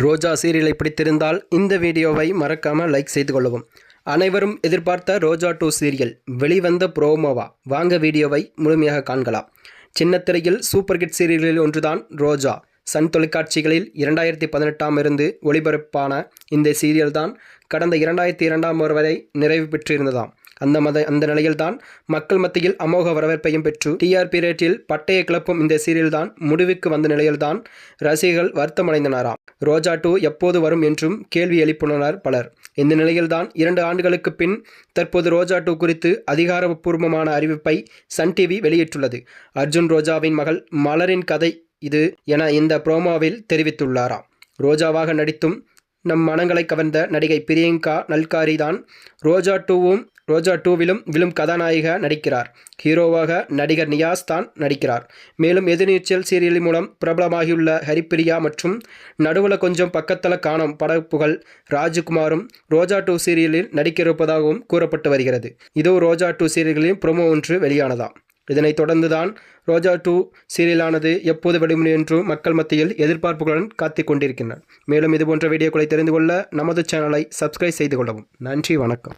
ரோஜா சீரியலை பிடித்திருந்தால் இந்த வீடியோவை மறக்காமல் லைக் செய்து கொள்ளவும். அனைவரும் எதிர்பார்த்த ரோஜா டூ சீரியல் வெளிவந்த ப்ரோமோவா? வாங்க வீடியோவை முழுமையாக காண்கலாம். சின்னத்திரையில் சூப்பர் ஹிட் சீரியலில் ஒன்றுதான் ரோஜா. சன் தொலைக்காட்சிகளில் இரண்டாயிரத்தி பதினெட்டாம் இருந்து ஒளிபரப்பான இந்த சீரியல் தான் கடந்த இரண்டாயிரத்தி இரண்டாம் வரை நிறைவு பெற்றிருந்ததாம். அந்த மத அந்த நிலையில்தான் மக்கள் மத்தியில் அமோக வரவேற்பையும் பெற்று டிஆர்பி ரேட்டில் பட்டைய கிளப்பும் இந்த சீரியல் தான் முடிவுக்கு வந்த நிலையில்தான் ரசிகர்கள் வருத்தமடைந்தனராம் ரோஜா டூ எப்போது வரும் என்றும் கேள்வி எழுப்பினர் பலர். இந்த நிலையில்தான் இரண்டு ஆண்டுகளுக்கு பின் தற்போது ரோஜா டூ குறித்து அதிகாரப்பூர்வமான அறிவிப்பை சன் டிவி வெளியிட்டுள்ளது. அர்ஜுன் ரோஜாவின் மகள் மலரின் கதை இது என இந்த ப்ரோமோவில் தெரிவித்துள்ளாராம் ரோஜாவாக நடித்தும் நம் மனங்களை கவர்ந்த நடிகை பிரியங்கா நல்காரி தான் ரோஜா டூவும் ரோஜா டூவிலும் விழும் கதாநாயக நடிக்கிறார். ஹீரோவாக நடிகர் நியாஸ் தான் நடிக்கிறார். மேலும் எதிர்நீச்சல் சீரியல் மூலம் பிரபலமாகியுள்ள ஹரிப்பிரியா மற்றும் நடுவுல கொஞ்சம் பக்கத்தில் காணும் படப்புகள் ராஜ்குமாரும் ரோஜா டூ சீரியலில் நடிக்க இருப்பதாகவும் கூறப்பட்டு வருகிறது. இதோ ரோஜா டூ சீரியல்களின் ப்ரோமோ ஒன்று வெளியானதாம். இதனைத் தொடர்ந்துதான் ரோஜா டூ சீரியலானது எப்போது வெளிவரும் என்று மக்கள் மத்தியில் எதிர்பார்ப்புகளுடன் காத்துக் கொண்டிருக்கின்றனர். மேலும் இதுபோன்ற வீடியோக்களை தெரிந்து கொள்ள நமது சேனலை சப்ஸ்கிரைப் செய்து கொள்ளவும். நன்றி வணக்கம்.